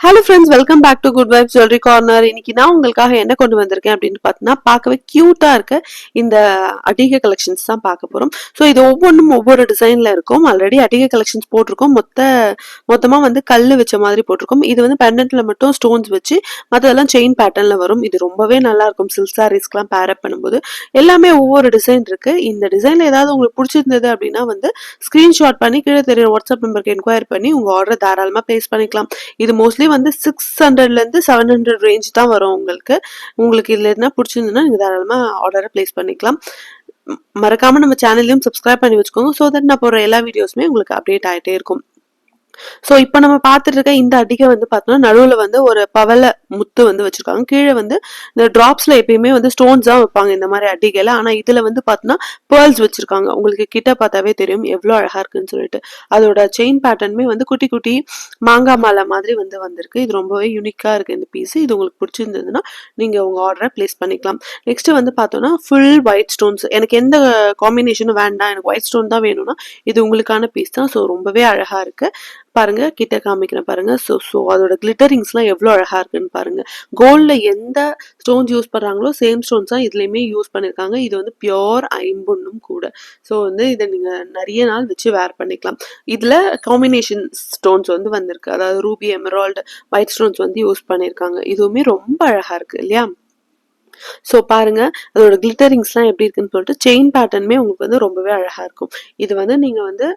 Hello friends welcome back to good vibe jewellery corner இன்னைக்கு நான் உங்களுக்காக என்ன கொண்டு வந்திருக்கேன் அப்படின்னு பார்த்தீங்கன்னா பார்க்கவே க்யூட்டாக இருக்க இந்த அடிகை கலெக்ஷன்ஸ் தான் பார்க்க போகிறோம் ஸோ இது ஒவ்வொன்றும் ஒவ்வொரு டிசைனில் இருக்கும். ஆல்ரெடி அடிகை கலெக்ஷன்ஸ் போட்டிருக்கோம். மொத்த மொத்தமாக வந்து கல் வச்ச மாதிரி போட்டிருக்கோம். இது வந்து பெண்டன்ட்ல மட்டும் ஸ்டோன்ஸ் வச்சு மற்றதெல்லாம் செயின் பேட்டர்னில் வரும். இது ரொம்பவே நல்லா இருக்கும் சில்க் சாரீஸ்க்கெலாம் பேரப் பண்ணும்போது. எல்லாமே ஒவ்வொரு டிசைன் இருக்குது இந்த டிசைனில் ஏதாவது உங்களுக்கு பிடிச்சிருந்தது அப்படின்னா வந்து ஸ்க்ரீன்ஷாட் பண்ணி கீழே தெரியுற வாட்ஸ்அப் நம்பருக்கு என்கொயரி பண்ணி உங்கள் ஆர்டர் தாராளமாக பேஸ் பண்ணிக்கலாம். இது மோஸ்ட்லி வந்து சிக்ஸ் ஹண்ட்ரட்லேருந்து செவன் ஹண்ட்ரட் ரேஞ்ச் தான் வரும் உங்களுக்கு. உங்களுக்கு இதில் என்ன பிடிச்சிருந்ததுன்னா நீங்கள் தாராளமாக ஆர்டரை ப்ளேஸ் பண்ணிக்கலாம். மறக்காமல் மறக்காம நம்ம சேனல்லையும் சப்ஸ்கிரைப் பண்ணி வச்சுக்கோங்க. ஸோ தட் நான் போடுற எல்லா வீடியோஸுமே உங்களுக்கு அப்டேட் ஆகிட்டே இருக்கும். ஸோ இப்போ நம்ம பார்த்துட்டு இருக்க இந்த அடிக்கை வந்து பார்த்தோம்னா நடுவில் வந்து ஒரு பவள முத்து வந்து வச்சிருக்காங்க. கீழே வந்து இந்த ட்ராப்ஸ்ல எப்பயுமே வந்து ஸ்டோன்ஸ் தான் வைப்பாங்க இந்த மாதிரி அடிகையில. ஆனால் இதுல வந்து பார்த்தோம்னா பேர்ல்ஸ் வச்சிருக்காங்க. உங்களுக்கு கிட்ட பார்த்தாவே தெரியும். எவ்வளோ அழகா இருக்குன்னு சொல்லிட்டு. அதோட செயின் பேட்டர்னுமே வந்து குட்டி குட்டி மாங்காய் மாலை மாதிரி வந்து வந்திருக்கு. இது ரொம்பவே யூனிக்கா இருக்கு இந்த பீஸ் இது உங்களுக்கு பிடிச்சிருந்ததுன்னா நீங்க உங்க ஆர்டரை பிளேஸ் பண்ணிக்கலாம். நெக்ஸ்ட் வந்து பார்த்தோம்னா ஃபுல் ஒயிட் ஸ்டோன்ஸ் எனக்கு எந்த காம்பினேஷனும் வேண்டாம். எனக்கு ஒயிட் ஸ்டோன் தான் வேணும்னா இது உங்களுக்கான பீஸ் தான். ஸோ ரொம்பவே அழகா இருக்கு. பாருங்க கிட்ட காமிக்கிறேன் பாருங்க. ஸோ ஸோ அதோட கிளிட்டரிங்ஸ்லாம் எவ்வளோ அழகா இருக்குன்னு பாருங்க. கோல்ட்ல எந்த ஸ்டோன்ஸ் யூஸ் பண்றாங்களோ சேம் ஸ்டோன்ஸ் தான் இதுலயுமே யூஸ் பண்ணிருக்காங்க. இது வந்து பியோர் ஐம்பொன்னும் கூட. ஸோ வந்து இதை நீங்க நிறைய நாள் வச்சு வேர் பண்ணிக்கலாம். இதுல காம்பினேஷன் ஸ்டோன்ஸ் வந்து வந்திருக்கு. அதாவது ரூபி எமரால்டு ஒயிட் ஸ்டோன்ஸ் வந்து யூஸ் பண்ணிருக்காங்க. இதுவுமே ரொம்ப அழகா இருக்கு இல்லையா? ஸோ பாருங்க அதோட கிளிட்டரிங்ஸ்லாம் எப்படி இருக்குன்னு சொல்லிட்டு செயின் பேட்டர்னுமே உங்களுக்கு வந்து ரொம்பவே அழகா இருக்கும். இது வந்து நீங்க வந்து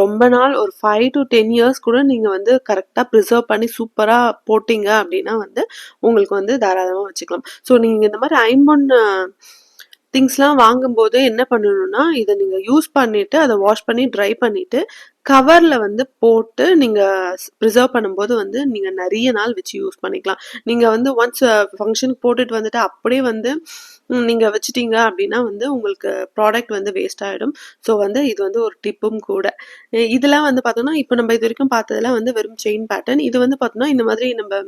ரொம்ப நாள் ஒரு ஃபைவ் டு டென் இயர்ஸ் கூட நீங்க வந்து கரெக்டா ப்ரிசர்வ் பண்ணி சூப்பரா போட்டிங்க அப்படின்னா வந்து உங்களுக்கு வந்து தாராளமா வச்சுக்கலாம். ஸோ நீங்க இந்த மாதிரி ஐம்பொன் திங்ஸ்லாம் வாங்கும்போது என்ன பண்ணணும்னா இதை நீங்கள் யூஸ் பண்ணிவிட்டு அதை வாஷ் பண்ணி ட்ரை பண்ணிவிட்டு கவரில் வந்து போட்டு நீங்கள் ப்ரிசர்வ் பண்ணும்போது வந்து நீங்கள் நிறைய நாள் வச்சு யூஸ் பண்ணிக்கலாம். நீங்கள் வந்து ஒன்ஸ் ஃபங்க்ஷனுக்கு போட்டுட்டு வந்துட்டு அப்படியே வந்து நீங்கள் வச்சிட்டீங்க அப்படின்னா வந்து உங்களுக்கு ப்ராடக்ட் வந்து வேஸ்ட் ஆகிடும் ஸோ வந்து இது வந்து ஒரு டிப்பும் கூட. இதெல்லாம் வந்து பார்த்தோன்னா இப்போ நம்ம இது வரைக்கும் பார்த்ததெல்லாம் வந்து வெறும் செயின் பேட்டர்ன் இது வந்து பார்த்தோன்னா இந்த மாதிரி நம்ம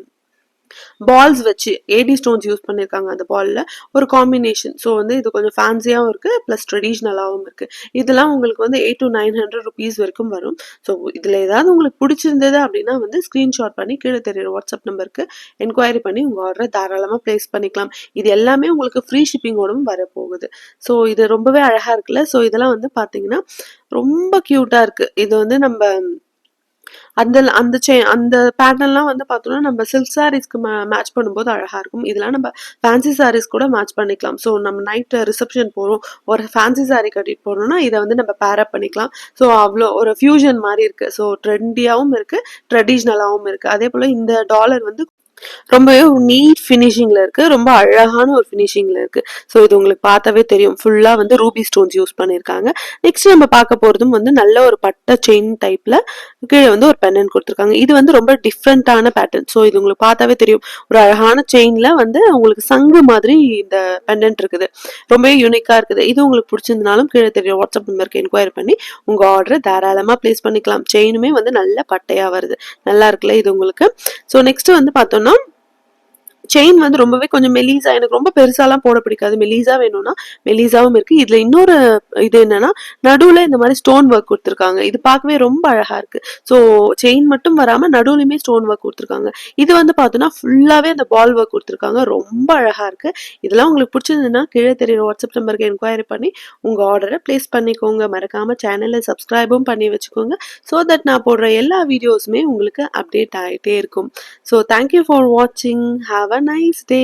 பால்ஸ் வச்சு ஏடி ஸ்டோன்ஸ் யூஸ் பண்ணியிருக்காங்க அந்த பால்ல ஒரு காம்பினேஷன் ஸோ வந்து இது கொஞ்சம் ஃபேன்சியாகவும் இருக்கு ப்ளஸ் ட்ரெடிஷ்னலாகவும் இருக்கு. இதெல்லாம் உங்களுக்கு வந்து eight to nine hundred rupees வரைக்கும் வரும். ஸோ இதில் ஏதாவது உங்களுக்கு பிடிச்சிருந்தது அப்படின்னா வந்து ஸ்க்ரீன்ஷாட் பண்ணி கீழே தெரியுற வாட்ஸ்அப் நம்பருக்கு என்கொயரி பண்ணி உங்கள் ஆர்டரை தாராளமாக ப்ளேஸ் பண்ணிக்கலாம். இது எல்லாமே உங்களுக்கு ஃப்ரீ ஷிப்பிங்கோடும் வரப்போகுது. ஸோ இது ரொம்பவே அழகாக இருக்குல்ல. ஸோ இதெல்லாம் வந்து பார்த்தீங்கன்னா ரொம்ப க்யூட்டாக இருக்கு. இது வந்து நம்ம அந்த அந்த செ அந்த பேட்டர்ன்லாம் வந்து பார்த்தோம்னா நம்ம சில்க் சாரீஸ்க்கு மேட்ச் பண்ணும்போது அழகாக இருக்கும். இதெல்லாம் நம்ம ஃபேன்சி சாரீஸ் கூட மேட்ச் பண்ணிக்கலாம். ஸோ நம்ம நைட் ரிசப்ஷன் போகிறோம் ஒரு ஃபேன்சி சாரீ கட்டிட்டு போகிறோம்னா இதை வந்து நம்ம பேரப் பண்ணிக்கலாம். ஸோ அவ்வளோ ஒரு ஃபியூஷன் மாதிரி இருக்குது ஸோ ட்ரெண்டியாகவும் இருக்குது ட்ரெடிஷ்னலாகவும் இருக்குது அதே போல் இந்த டாலர் வந்து ரொம்பவே ஒரு நீட் ஃபினிஷிங்ல இருக்கு. ரொம்ப அழகான ஒரு ஃபினிஷிங்ல இருக்கு. ஸோ இது உங்களுக்கு பார்த்தாவே தெரியும். ஃபுல்லா வந்து ரூபி ஸ்டோன்ஸ் யூஸ் பண்ணியிருக்காங்க நெக்ஸ்ட் நம்ம பார்க்க போறதும் வந்து நல்ல ஒரு பட்டை செயின் டைப்ல கீழே வந்து ஒரு பெண்ணன் கொடுத்துருக்காங்க. இது வந்து ரொம்ப டிஃப்ரெண்டான பேட்டர்ன் ஸோ இது உங்களுக்கு பார்த்தாவே தெரியும். ஒரு அழகான செயின்ல வந்து உங்களுக்கு சங்கு மாதிரி இந்த பெண்டன்ட் இருக்குது. ரொம்பவே யூனிக்கா இருக்குது. இது உங்களுக்கு பிடிச்சிருந்தனாலும் கீழே தெரியும் வாட்ஸ்அப் நம்பருக்கு என்கொயரி பண்ணி உங்க ஆர்டரை தாராளமா ப்ளேஸ் பண்ணிக்கலாம். செயினுமே வந்து நல்ல பட்டையா வருது. நல்லா இருக்குல்ல இது உங்களுக்கு? ஸோ நெக்ஸ்ட் வந்து பார்த்தோம்னா செயின் வந்து ரொம்பவே கொஞ்சம் மெலிசா எனக்கு ரொம்ப பெருசாலாம் போட பிடிக்காது. மெலிசா வேணும்னா மெலிசாவும் இருக்கு. இதுல இன்னொரு இது என்னன்னா நடுவுல இந்த மாதிரி ஸ்டோன் ஒர்க் கொடுத்துருக்காங்க. இது பார்க்கவே ரொம்ப அழகா இருக்கு. ஸோ செயின் மட்டும் வராம நடுவுலயுமே ஸ்டோன் ஒர்க் கொடுத்துருக்காங்க. இது வந்து பார்த்தோன்னா ஃபுல்லாவே அந்த பால் ஒர்க் கொடுத்துருக்காங்க. ரொம்ப அழகா இருக்கு. இதெல்லாம் உங்களுக்கு பிடிச்சிருந்ததுன்னா கீழே தெரியுற வாட்ஸ்அப் நம்பருக்கு என்கொயரி பண்ணி உங்க ஆர்டரை பிளேஸ் பண்ணிக்கோங்க. மறக்காம சேனலை சப்ஸ்கிரைபும் பண்ணி வச்சுக்கோங்க. ஸோ தட் நான் போடுற எல்லா வீடியோஸுமே உங்களுக்கு அப்டேட் ஆகிட்டே இருக்கும். ஸோ தேங்க்யூ ஃபார் வாட்சிங் ஹாவ் அ நைஸ் டே